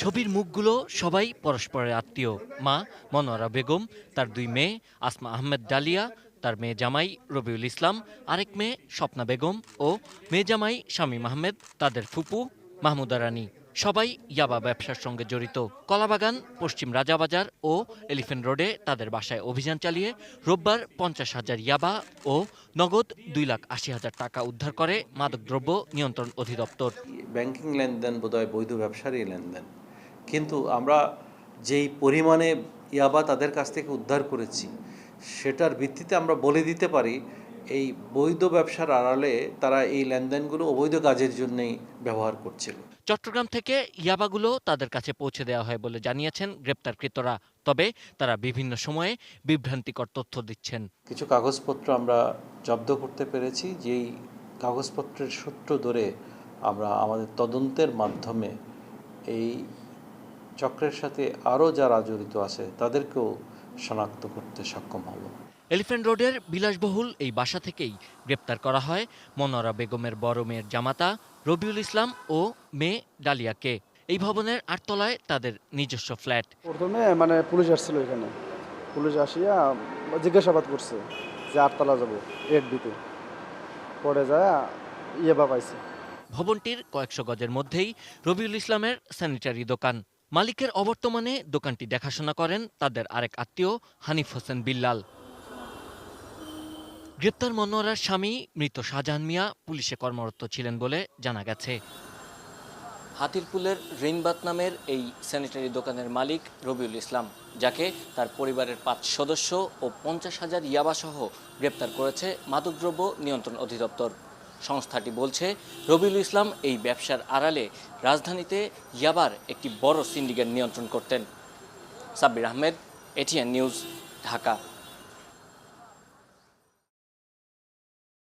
ছবির মুখগুলো সবাই পরস্পরের আত্মীয়। মা মনোয়ারা বেগম, তার দুই মেয়ে, আসমা আহমেদ ডালিয়া, তার মেয়ে জামাই রবিউল ইসলাম, আরেক মেয়ে স্বপ্না বেগম ও মেয়ে জামাই শামীম আহমেদ, তাদের ফুপু মাহমুদা রানী। সবাই ইয়াবা ব্যবসার সঙ্গে জড়িত। কলাবাগান, পশ্চিম রাজাবাজার ও এলিফেন্ট রোডে তাদের বাসায় অভিযান চালিয়ে রোববার পঞ্চাশ হাজার ইয়াবা ও নগদ দুই লাখ আশি হাজার টাকা উদ্ধার করে মাদকদ্রব্য নিয়ন্ত্রণ অধিদপ্তর। ব্যাংকিং লেনদেন বোধহয় বৈধ ব্যবসারই লেনদেন। কিন্তু আমরা যেই পরিমাণে ইয়াবা তাদের কাছ থেকে উদ্ধার করেছি, সেটার ভিত্তিতে আমরা বলে দিতে পারি এই বৈধ ব্যবসার আড়ালে তারা এই লেনদেনগুলো অবৈধ কাজের জন্যই ব্যবহার করছিল। চট্টগ্রাম থেকে ইয়াবাগুলো তাদের কাছে পৌঁছে দেওয়া হয় বলে জানিয়েছেন গ্রেপ্তারকৃতরা। তবে তারা বিভিন্ন সময়ে বিভ্রান্তিকর তথ্য দিচ্ছেন। কিছু কাগজপত্র আমরা জব্দ করতে পেরেছি যেই কাগজপত্রের সূত্র ধরে আমরা আমাদের তদন্তের মাধ্যমে এই চক্রের সাথে আরও যারা জড়িত আছে তাদেরকেও শনাক্ত করতে সক্ষম হব। এলিফ্যান্ট রোডের বিলাসবহুল এই বাসা থেকেই গ্রেপ্তার করা হয় মনোরা বেগমের বড় মেয়ের জামাতা রবিউল ইসলাম ও মেয়ে ডালিয়াকে। এই ভবনের আটতলায় তাদের নিজস্ব ফ্ল্যাট। প্রথমে মানে পুলিশ আসছিল এখানে। পুলিশ আসিয়া জিজ্ঞাসাবাদ করছে যে আটতলা যাব এর দিতে পরে যায় ইয়ে পাইছে ভবনটির কয়েকশো গজের মধ্যেই রবিউল ইসলামের স্যানিটারি দোকান। মালিকের অবর্তমানে দোকানটি দেখাশোনা করেন তাদের আরেক আত্মীয় হানিফ হোসেন বিল্লাল। গ্রেপ্তার মনোয়ারার স্বামী মৃত শাহজাহান মিয়া পুলিশে কর্মরত ছিলেন বলে জানা গেছে। হাতিরপুলের রেইনবাত নামের এই স্যানিটারি দোকানের মালিক রবিউল ইসলাম, যাকে তার পরিবারের পাঁচ সদস্য ও পঞ্চাশ হাজার ইয়াবাসহ গ্রেপ্তার করেছে মাদকদ্রব্য নিয়ন্ত্রণ অধিদপ্তর। সংস্থাটি বলছে, রবিউল ইসলাম এই ব্যবসার আড়ালে রাজধানীতে ইয়াবার একটি বড় সিন্ডিকেট নিয়ন্ত্রণ করতেন। Sabbir Ahmed, ATN news, Dhaka.